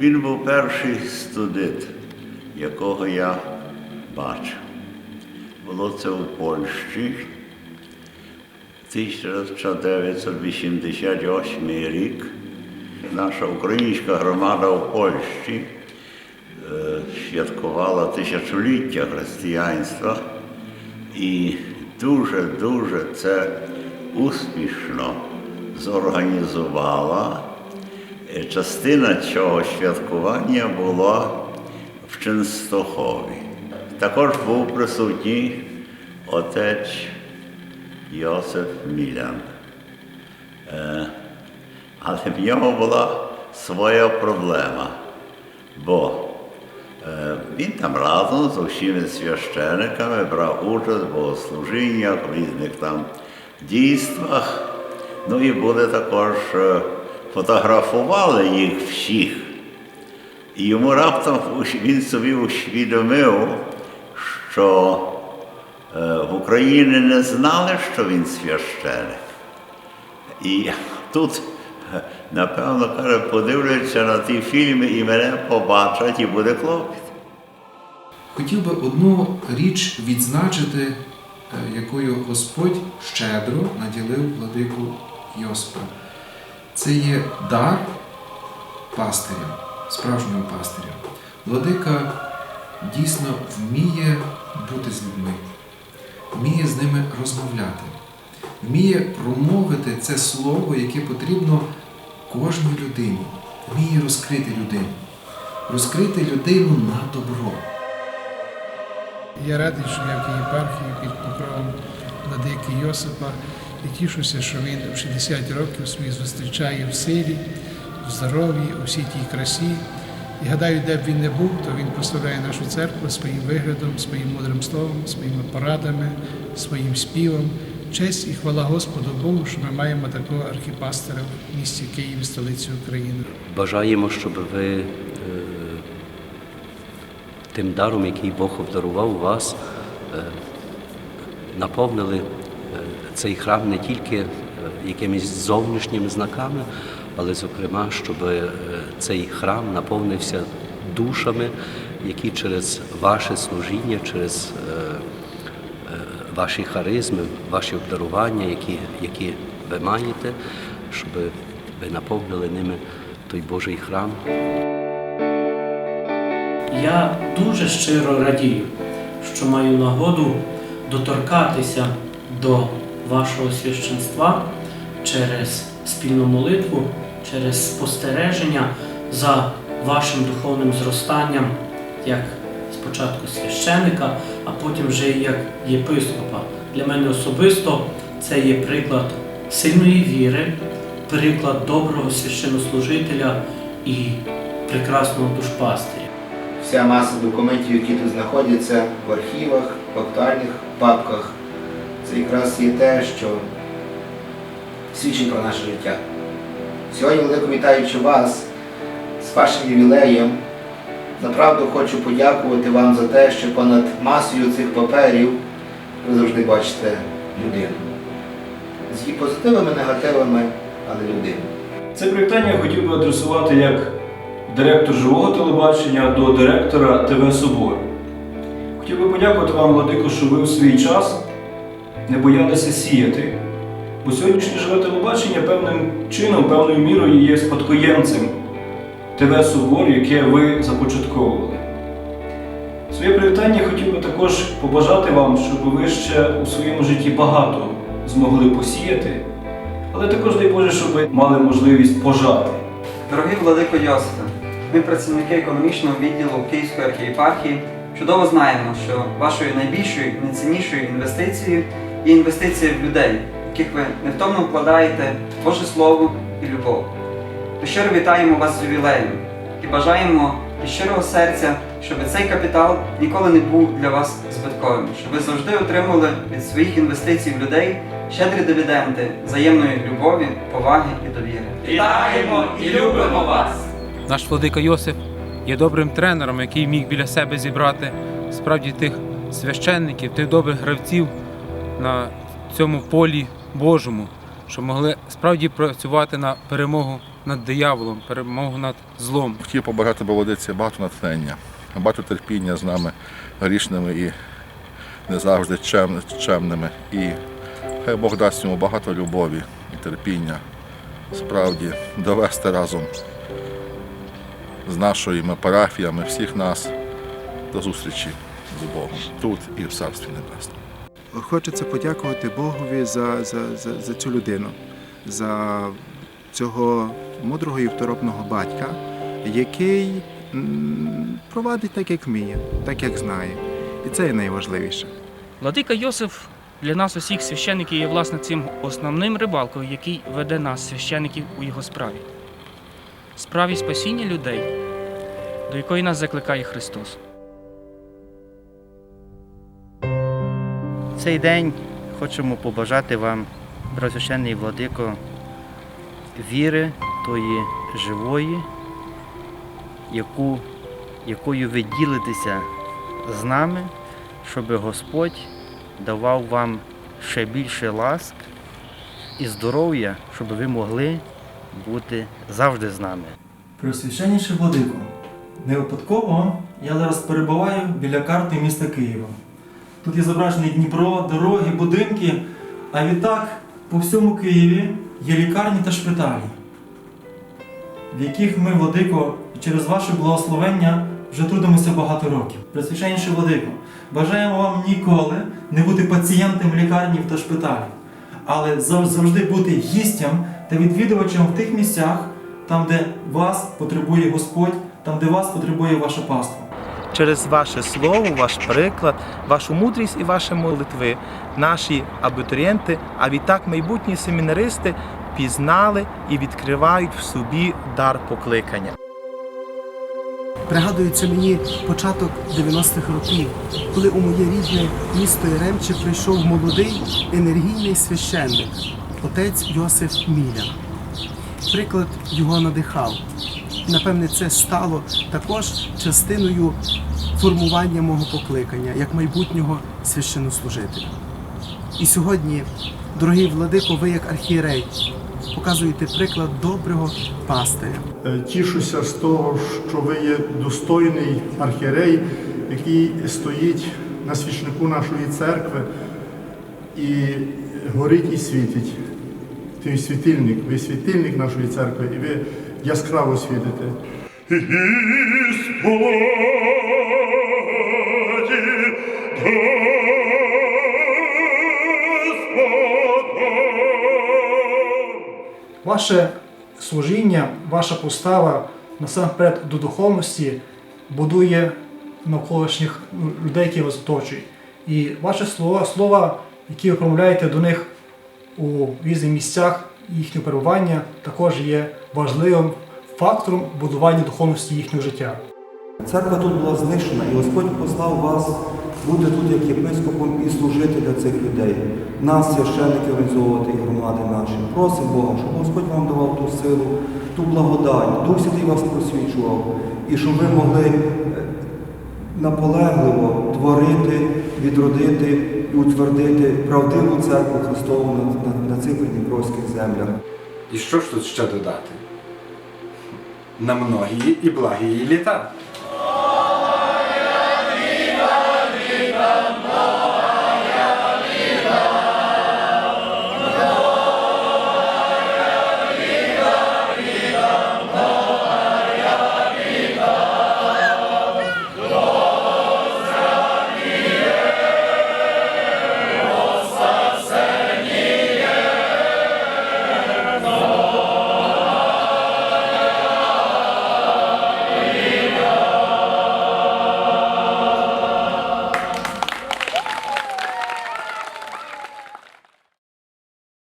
Він був перший студент, якого я бачив. Було це у Польщі. 1988 рік наша українська громада у Польщі е, святкувала тисячоліття християнства і дуже-дуже це успішно зорганізувала. Е, Частина цього святкування була в Ченстохові. Також був присутній отець Йосиф Мілян. Е, Але в нього була своя проблема, бо е, він там разом з усіма священиками брав участь в богослужіннях, в різних там дійствах. Ну і були також фотографували їх всіх. І йому раптом він собі усвідомив, що е, в Україні не знали, що він священик. І тут, е, напевно, каже, подивляться на ті фільми і мене побачать, і буде клопіт. Хотів би одну річ відзначити, е, якою Господь щедро наділив владику Йосипа. Це є дар пастиря, справжнього пастиря. Владика дійсно вміє бути з людьми, вміє з ними розмовляти, вміє промовити це слово, яке потрібно кожній людині, вміє розкрити людину, розкрити людину на добро. Я радий, що я в тій єпархії під покровом владики Йосипа і тішуся, що він у 60 років своїх зустрічає в силі, в здоров'ї, у всій тій красі. І гадаю, де б він не був, то він прославляє нашу церкву своїм виглядом, своїм мудрим словом, своїми порадами, своїм співом. Честь і хвала Господу Богу, що ми маємо такого архіпастера в місті Києві, столиці України. Бажаємо, щоб ви е, тим даром, який Бог обдарував вас, е, наповнили цей храм не тільки е, якимись зовнішніми знаками, але, зокрема, щоб е, цей храм наповнився душами, які через ваше служіння, через е, ваші харизми, ваші обдарування, які, які ви маєте, щоб ви наповнили ними той Божий храм. Я дуже щиро радію, що маю нагоду доторкатися до вашого священства через спільну молитву, через спостереження за вашим духовним зростанням, як спочатку священика, а потім вже як єпископа. Для мене особисто це є приклад сильної віри, приклад доброго священнослужителя і прекрасного душпастиря. Вся маса документів, які тут знаходяться в архівах, в актуальних папках, це якраз є те, що свідчить про наше життя. Сьогодні, велико вітаючи вас з вашим ювілеєм, направду хочу подякувати вам за те, що понад масою цих паперів ви завжди бачите людину. З її позитивами, негативами, але людину. Це привітання я хотів би адресувати як директор живого телебачення до директора ТВ Собор. Хотів би подякувати вам, Владико, що ви у свій час не боялися сіяти. Бо сьогоднішнє живе телебачення певним чином, певною мірою є спадкоємцем ТВ Собор, яке ви започатковували. Своє привітання хотів би також побажати вам, щоб ви ще у своєму житті багато змогли посіяти, але також дай Боже, щоб ви мали можливість пожати. Дорогий владико Йосифе, ми, працівники економічного відділу Київської архієпархії, чудово знаємо, що вашою найбільшою і найціннішою інвестицією є інвестиція в людей, яких ви невтомно вкладаєте Боже Слово і любов. Ми щиро вітаємо вас з ювілеєм і бажаємо від щирого серця, щоб цей капітал ніколи не був для вас збитковим, щоб ви завжди отримували від своїх інвестицій в людей щедрі дивіденди взаємної любові, поваги і довіри. Вітаємо і любимо вас! Наш владика Йосип є добрим тренером, який міг біля себе зібрати справді тих священників, тих добрих гравців на цьому полі Божому, що могли справді працювати на перемогу над дияволом, перемогу над злом. Хотів побажати молодиці багато натхнення, багато терпіння з нами грішними і не завжди чем- чемними. І хай Бог дасть йому багато любові і терпіння, справді довести разом з нашими парафіями всіх нас до зустрічі з Богом тут і в Царстві Небесному. Хочеться подякувати Богові за, за, за, за цю людину, за цього мудрого і второпного батька, який провадить так, як вміє, так, як знає. І це є найважливіше. Владика Йосиф для нас усіх священиків є власне цим основним рибалкою, який веде нас, священиків, у його справі. Справі спасіння людей, до якої нас закликає Христос. Цей день хочемо побажати вам, Преосвященний владико, віри тої живої, яку, якою ви ділитеся з нами, щоб Господь давав вам ще більше ласк і здоров'я, щоб ви могли бути завжди з нами. Преосвященніший владико, не випадково я зараз перебуваю біля карти міста Києва. Тут є зображений Дніпро, дороги, будинки, а відтак по всьому Києві є лікарні та шпиталі, в яких ми, владико, через ваше благословення вже трудимося багато років. Пресвященніший владико, бажаємо вам ніколи не бути пацієнтом лікарні та шпиталів, але завжди бути гістям та відвідувачем в тих місцях, там, де вас потребує Господь, там, де вас потребує ваша паства. Через ваше слово, ваш приклад, вашу мудрість і ваші молитви, наші абітурієнти, а відтак майбутні семінаристи пізнали і відкривають в собі дар покликання. Пригадується мені початок 90-х років, коли у моє рідне місто Яремче прийшов молодий енергійний священник, отець Йосиф Міля. Приклад його надихав. Напевне, це стало також частиною формування мого покликання як майбутнього священнослужителя. І сьогодні, дорогий владико, ви як архієрей показуєте приклад доброго пастиря. Е, Тішуся з того, що ви є достойний архієрей, який стоїть на свічнику нашої церкви і горить і світить. Той світильник, ви світильник нашої церкви, і ви яскраво світите. Ваше служіння, ваша постава насамперед до духовності будує навколишніх людей, які вас оточують. І ваші слова, слова, які ви промовляєте до них у різних місцях їхнього перебування, також є важливим фактором будування духовності їхнього життя. Церква тут була знищена, і Господь послав вас бути тут як єпископом і служити для цих людей. Нас, священники, організовувати і громади наші. Просимо Бога, щоб Господь вам давав ту силу, ту благодать, Дух Святий вас просвічував, і щоб ви могли е, наполегливо творити, відродити і утвердити правдиву церкву Христову на, на, на цих придніпровських землях. І що ж тут ще додати? На многие и благие літа.